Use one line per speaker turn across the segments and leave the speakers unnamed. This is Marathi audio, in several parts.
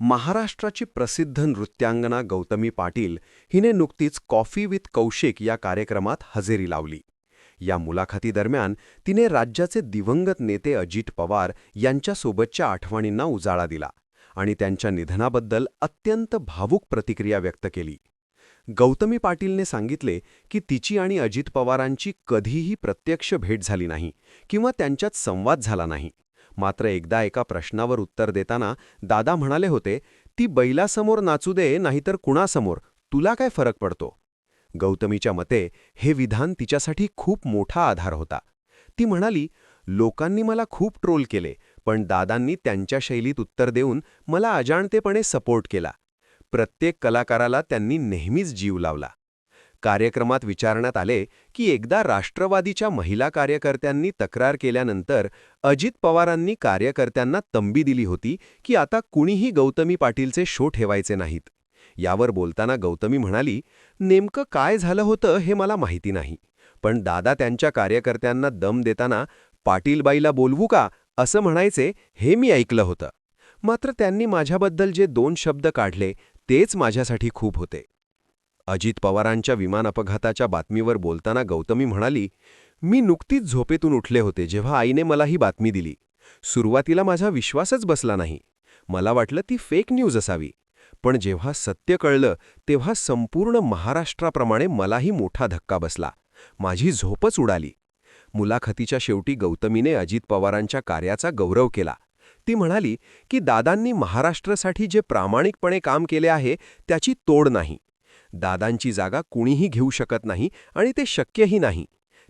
महाराष्ट्राची प्रसिद्ध नृत्यांगना गौतमी पाटील हिने नुकतीच कॉफी विथ कौशिक या कार्यक्रमात हजेरी लावली. या मुलाखतीदरम्यान तिने राज्याचे दिवंगत नेते अजित पवार यांच्यासोबतच्या आठवणींना उजाळा दिला आणि त्यांच्या निधनाबद्दल अत्यंत भावूक प्रतिक्रिया व्यक्त केली. गौतमी पाटीलने सांगितले की तिची आणि अजित पवारांची कधीही प्रत्यक्ष भेट झाली नाही किंवा त्यांच्यात संवाद झाला नाही. मात्र एकदा एका प्रश्नावर उत्तर देताना दादा म्हणाले होते ती बैलासमोर नाचू दे नाहीतर कुणासमोर? तुला काय फरक पडतो? गौतमीच्या मते हे विधान तिच्यासाठी खूप मोठा आधार होता. ती म्हणाली लोकांनी मला खूप ट्रोल केले पण दादांनी त्यांच्या शैलीत उत्तर देऊन मला अजाणतेपणे सपोर्ट केला. प्रत्येक कलाकाराला त्यांनी नेहमीच जीव लावला. कार्यक्रमात विचारण्यात आले की एकदा राष्ट्रवादीच्या महिला कार्यकर्त्यांनी तक्रार केल्यानंतर अजित पवारांनी कार्यकर्त्यांना तंबी दिली होती की आता कुणीही गौतमी पाटीलचे शो ठेवायचे नाहीत. यावर बोलताना गौतमी म्हणाली नेमकं काय झालं होतं हे मला माहिती नाही. पण दादा त्यांच्या कार्यकर्त्यांना दम देताना पाटीलबाईला बोलवू का असं म्हणायचे हे मी ऐकलं होतं. मात्र त्यांनी माझ्याबद्दल जे दोन शब्द काढले तेच माझ्यासाठी खूप होते. अजित पवारांच्या विमान अपघाताच्या बातमीवर बोलताना गौतमी म्हणाली मी नुकतीच झोपेतून उठले होते जेव्हा आईने मला ही बातमी दिली. सुरुवातीला माझा विश्वासच बसला नाही. मला वाटलं ती फेक न्यूज असावी. पण जेव्हा सत्य कळलं तेव्हा संपूर्ण महाराष्ट्राप्रमाणे मलाही मोठा धक्का बसला. माझी झोपच उडाली. मुलाखतीच्या शेवटी गौतमीने अजित पवारांच्या कार्याचा गौरव केला. ती म्हणाली की दादांनी महाराष्ट्रासाठी जे प्रामाणिकपणे काम केले आहे त्याची तोड नाही. दादांची जागा कुणीही घेऊ शकत नाही आणि ते शक्यही नाही.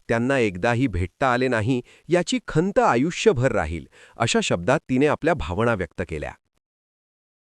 त्यांना एकदाही भेटता आले नाही याची खंत आयुष्यभर राहील अशा शब्दात तिने आपल्या भावना व्यक्त केल्या.